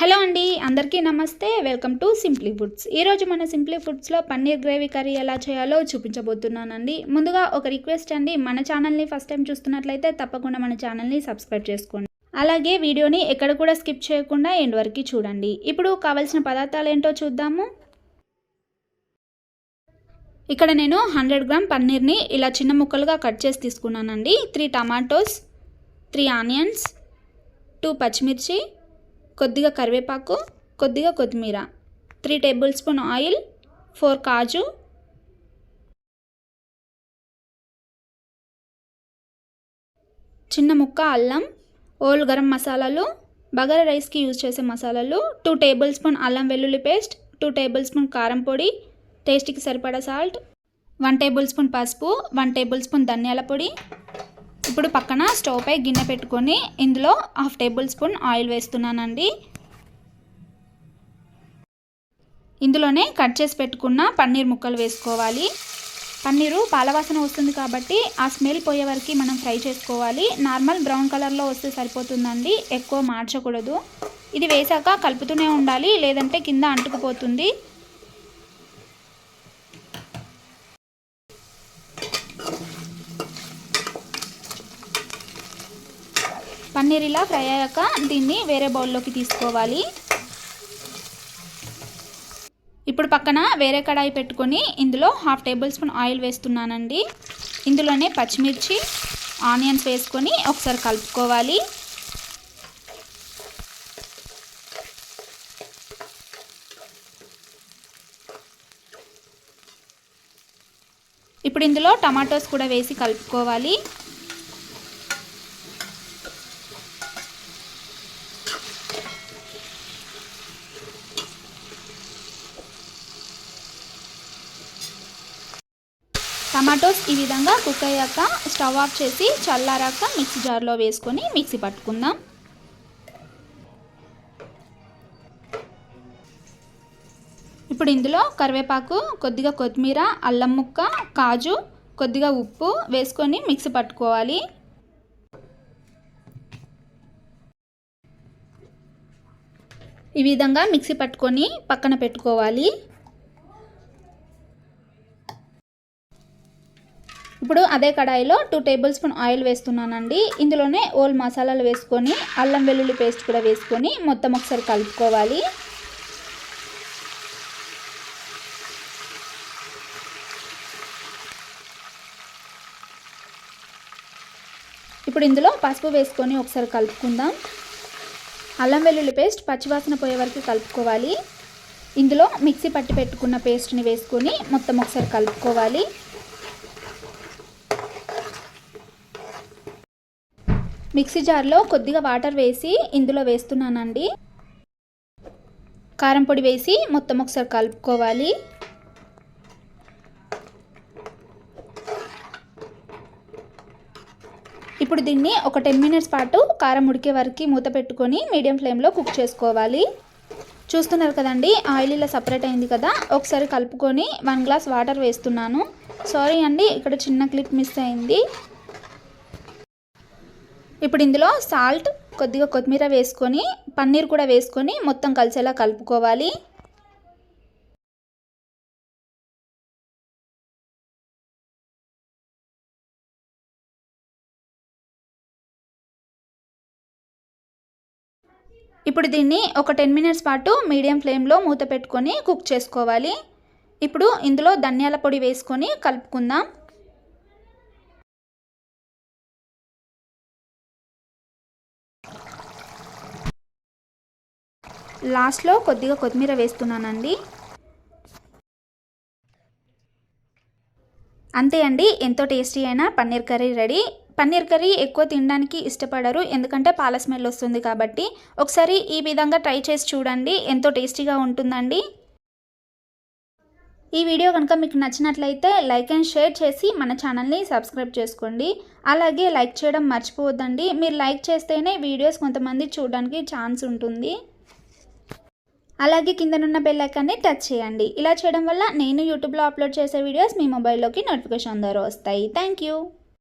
Hello అండి అందరికీ నమస్తే. Welcome to simply foods. ఈరోజు మన సింప్లీ ఫుడ్స్లో పన్నీర్ గ్రేవీ కర్రీ ఎలా చేయాలో చూపించబోతున్నానండి. ముందుగా ఒక రిక్వెస్ట్ అండి మన ఛానల్ని ఫస్ట్ టైం చూస్తున్నట్లయితే తప్పకుండా మన ఛానల్ని సబ్స్క్రైబ్ చేసుకోండి. అలాగే వీడియోని ఎక్కడ కూడా స్కిప్ చేయకుండా ఎండ్ వరకు చూడండి. ఇప్పుడు కావాల్సిన పదార్థాలు ఏంటో చూద్దాము. ఇక్కడ నేను హండ్రెడ్ గ్రామ్ పన్నీర్ని ఇలా చిన్న ముక్కలుగా కట్ చేసి తీసుకున్నానండి. Three tomatoes three onions two పచ్చిమిర్చి కొద్దిగా కరివేపాకు కొద్దిగా కొత్తిమీర. Three table spoon oil four కాజు. చిన్న ముక్క అల్లం ఓల్ గరం మసాలాలు బగారా రైస్కి యూజ్ చేసే మసాలాలు టూ టేబుల్ స్పూన్ అల్లం వెల్లుల్లి పేస్ట్ టూ టేబుల్ స్పూన్ కారం పొడి టేస్ట్కి సరిపడా సాల్ట్ వన్ టేబుల్ స్పూన్ పసుపు వన్ టేబుల్ స్పూన్ ధనియాల పొడి ఇప్పుడు పక్కన స్టవ్ పై గిన్నె పెట్టుకొని ఇందులో హాఫ్ టేబుల్ స్పూన్ ఆయిల్ వేస్తున్నానండి. ఇందులోనే కట్ చేసి పెట్టుకున్న పన్నీర్ ముక్కలు వేసుకోవాలి. పన్నీరు పాలవాసన వస్తుంది కాబట్టి ఆ స్మెల్ పోయే వరకు మనం ఫ్రై చేసుకోవాలి. నార్మల్ బ్రౌన్ కలర్లో వస్తే సరిపోతుందండి ఎక్కువ మార్చకూడదు. ఇది వేసాక కలుపుతూనే ఉండాలి లేదంటే కింద అంటుకుపోతుంది. పన్నీర్ ఇలా ఫ్రై అయ్యాక దీన్ని వేరే బౌల్లోకి తీసుకోవాలి. ఇప్పుడు పక్కన వేరే కడాయి పెట్టుకొని ఇందులో హాఫ్ టేబుల్ స్పూన్ ఆయిల్ వేస్తున్నానండి. ఇందులోనే పచ్చిమిర్చి ఆనియన్స్ వేసుకొని ఒకసారి కలుపుకోవాలి. ఇప్పుడు ఇందులో టమాటోస్ కూడా వేసి కలుపుకోవాలి. టమాటోస్ ఈ విధంగా కుక్ అయ్యాక స్టవ్ ఆఫ్ చేసి చల్లారాక మిక్సీ జార్లో వేసుకొని మిక్సీ పట్టుకుందాం. ఇప్పుడు ఇందులో కరివేపాకు కొద్దిగా కొత్తిమీర అల్లం ముక్క కాజు కొద్దిగా ఉప్పు వేసుకొని మిక్సీ పట్టుకోవాలి. ఈ విధంగా మిక్సీ పట్టుకొని పక్కన పెట్టుకోవాలి. ఇప్పుడు అదే కడాయిలో టూ టేబుల్ స్పూన్ ఆయిల్ వేస్తున్నానండి. ఇందులోనే ఓల్ మసాలాలు వేసుకొని అల్లం వెల్లుల్లి పేస్ట్ కూడా వేసుకొని మొత్తం ఒకసారి కలుపుకోవాలి. ఇప్పుడు ఇందులో పసుపు వేసుకొని ఒకసారి కలుపుకుందాం. అల్లం వెల్లుల్లి పేస్ట్ పచ్చివాసన పోయే వరకు కలుపుకోవాలి. ఇందులో మిక్సీ పట్టి పెట్టుకున్న పేస్ట్ని వేసుకొని మొత్తం ఒకసారి కలుపుకోవాలి. మిక్సీ జార్లో కొద్దిగా వాటర్ వేసి ఇందులో వేస్తున్నానండి. కారం పొడి వేసి మొత్తం ఒకసారి కలుపుకోవాలి. ఇప్పుడు దీన్ని ఒక టెన్ మినిట్స్ పాటు కారం ఉడికే వరకు మూత పెట్టుకొని మీడియం ఫ్లేమ్లో కుక్ చేసుకోవాలి. చూస్తున్నారు కదండి ఆయిల్ ఇలా సపరేట్ అయింది కదా ఒకసారి కలుపుకొని వన్ గ్లాస్ వాటర్ వేస్తున్నాను. సారీ అండి ఇక్కడ చిన్న క్లిప్ మిస్ అయింది. ఇప్పుడు ఇందులో సాల్ట్ కొద్దిగా కొత్తిమీర వేసుకొని పన్నీర్ కూడా వేసుకొని మొత్తం కలిసేలా కలుపుకోవాలి. ఇప్పుడు దీన్ని ఒక టెన్ మినిట్స్ పాటు మీడియం ఫ్లేమ్లో మూత పెట్టుకొని కుక్ చేసుకోవాలి. ఇప్పుడు ఇందులో ధనియాల పొడి వేసుకొని కలుపుకుందాం. లాస్ట్లో కొద్దిగా కొత్తిమీర వేస్తున్నానండి. అంతే అండి ఎంతో టేస్టీ అయిన paneer curry ready. Paneer curry ఎక్కువ తినడానికి ఇష్టపడరు ఎందుకంటే పాల స్మెల్ వస్తుంది కాబట్టి. ఒకసారి ఈ విధంగా ట్రై చేసి చూడండి ఎంతో టేస్టీగా ఉంటుందండి. ఈ వీడియో కనుక మీకు నచ్చినట్లయితే లైక్ అండ్ షేర్ చేసి మన ఛానల్ని సబ్స్క్రైబ్ చేసుకోండి. అలాగే లైక్ చేయడం మర్చిపోవద్దండి. మీరు లైక్ చేస్తేనే వీడియోస్ కొంతమంది చూడడానికి ఛాన్స్ ఉంటుంది. అలాగే కిందనున్న బెల్ ఐకాన్ని టచ్ చేయండి. ఇలా చేయడం వల్ల నేను యూట్యూబ్లో అప్లోడ్ చేసే వీడియోస్ మీ మొబైల్లోకి నోటిఫికేషన్ ద్వారా వస్తాయి. Thank you